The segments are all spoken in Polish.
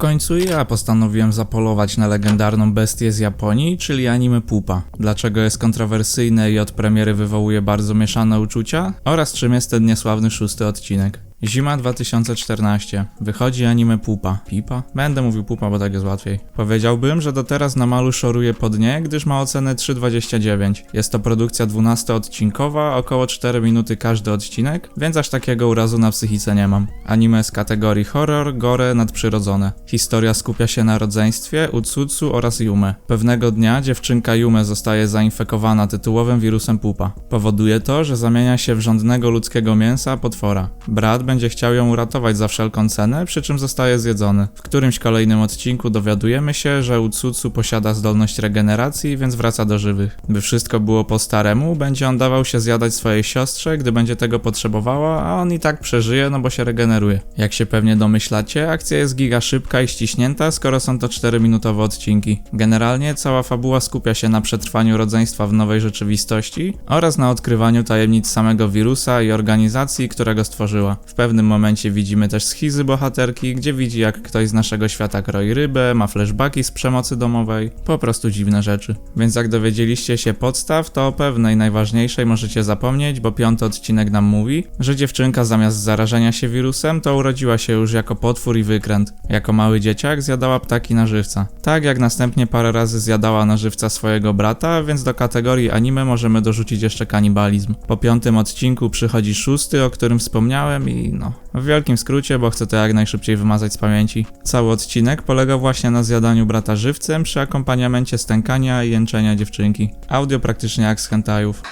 końcu ja postanowiłem zapolować na legendarną bestię z Japonii, czyli anime Pupa. Dlaczego jest kontrowersyjne i od premiery wywołuje bardzo mieszane uczucia? Oraz czym jest ten niesławny szósty odcinek. Zima 2014. Wychodzi anime Pupa. Pipa? Będę mówił Pupa, bo tak jest łatwiej. Powiedziałbym, że do teraz na malu szoruje pod nie, gdyż ma ocenę 3,29. Jest to produkcja 12-odcinkowa, około 4 minuty każdy odcinek, więc aż takiego urazu na psychice nie mam. Anime z kategorii horror, gore, nadprzyrodzone. Historia skupia się na rodzeństwie, Utsutsu oraz Yume. Pewnego dnia dziewczynka Yume zostaje zainfekowana tytułowym wirusem Pupa. Powoduje to, że zamienia się w żądnego ludzkiego mięsa potwora. Brat będzie chciał ją uratować za wszelką cenę, przy czym zostaje zjedzony. W którymś kolejnym odcinku dowiadujemy się, że Utsutsu posiada zdolność regeneracji, więc wraca do żywych. By wszystko było po staremu, będzie on dawał się zjadać swojej siostrze, gdy będzie tego potrzebowała, a on i tak przeżyje, no bo się regeneruje. Jak się pewnie domyślacie, akcja jest giga szybka i ściśnięta, skoro są to 4-minutowe odcinki. Generalnie cała fabuła skupia się na przetrwaniu rodzeństwa w nowej rzeczywistości oraz na odkrywaniu tajemnic samego wirusa i organizacji, która go stworzyła. W pewnym momencie widzimy też schizy bohaterki, gdzie widzi jak ktoś z naszego świata kroi rybę, ma flashbacki z przemocy domowej, po prostu dziwne rzeczy. Więc jak dowiedzieliście się podstaw, to o pewnej najważniejszej możecie zapomnieć, bo piąty odcinek nam mówi, że dziewczynka zamiast zarażenia się wirusem, to urodziła się już jako potwór i wykręt. Jako mały dzieciak zjadała ptaki na żywca. Tak jak następnie parę razy zjadała na żywca swojego brata, więc do kategorii anime możemy dorzucić jeszcze kanibalizm. Po piątym odcinku przychodzi szósty, o którym wspomniałem i no, w wielkim skrócie, bo chcę to jak najszybciej wymazać z pamięci. Cały odcinek polega właśnie na zjadaniu brata żywcem przy akompaniamencie stękania i jęczenia dziewczynki. Audio praktycznie jak z hentajów.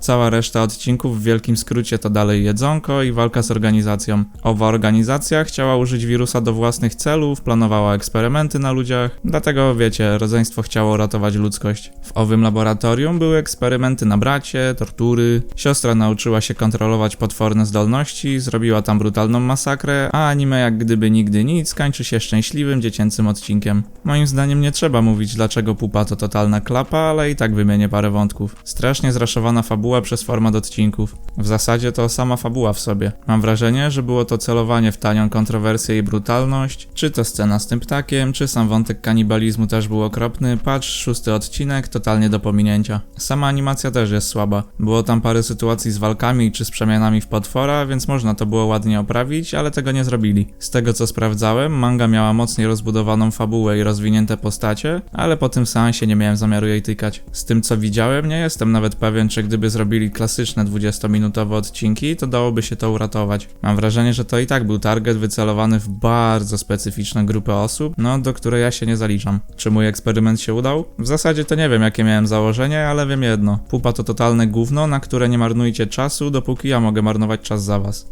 Cała reszta odcinków w wielkim skrócie to dalej jedzonko i walka z organizacją. Owa organizacja chciała użyć wirusa do własnych celów, planowała eksperymenty na ludziach, dlatego wiecie, rodzeństwo chciało ratować ludzkość. W owym laboratorium były eksperymenty na bracie, tortury, siostra nauczyła się kontrolować potworne zdolności, zrobiła tam brutalną masakrę, a anime jak gdyby nigdy nic kończy się szczęśliwym dziecięcym odcinkiem. Moim zdaniem nie trzeba mówić dlaczego pupa to totalna klapa, ale i tak wymienię parę wątków. Strasznie zraszowana fabuła przez format odcinków. W zasadzie to sama fabuła w sobie. Mam wrażenie, że było to celowanie w tanią kontrowersję i brutalność, czy to scena z tym ptakiem, czy sam wątek kanibalizmu też był okropny, patrz, szósty odcinek, totalnie do pominięcia. Sama animacja też jest słaba. Było tam parę sytuacji z walkami czy z przemianami w potwora, więc można to było ładnie oprawić, ale tego nie zrobili. Z tego co sprawdzałem, manga miała mocniej rozbudowaną fabułę i rozwinięte postacie, ale po tym seansie nie miałem zamiaru jej tykać. Z tym co widziałem, nie jestem nawet pewien, czy gdyby zrobili klasyczne 20-minutowe odcinki, to dałoby się to uratować. Mam wrażenie, że to i tak był target wycelowany w bardzo specyficzną grupę osób, no do której ja się nie zaliczam. Czy mój eksperyment się udał? W zasadzie to nie wiem, jakie miałem założenie, ale wiem jedno. Pupa to totalne gówno, na które nie marnujcie czasu, dopóki ja mogę marnować czas za was.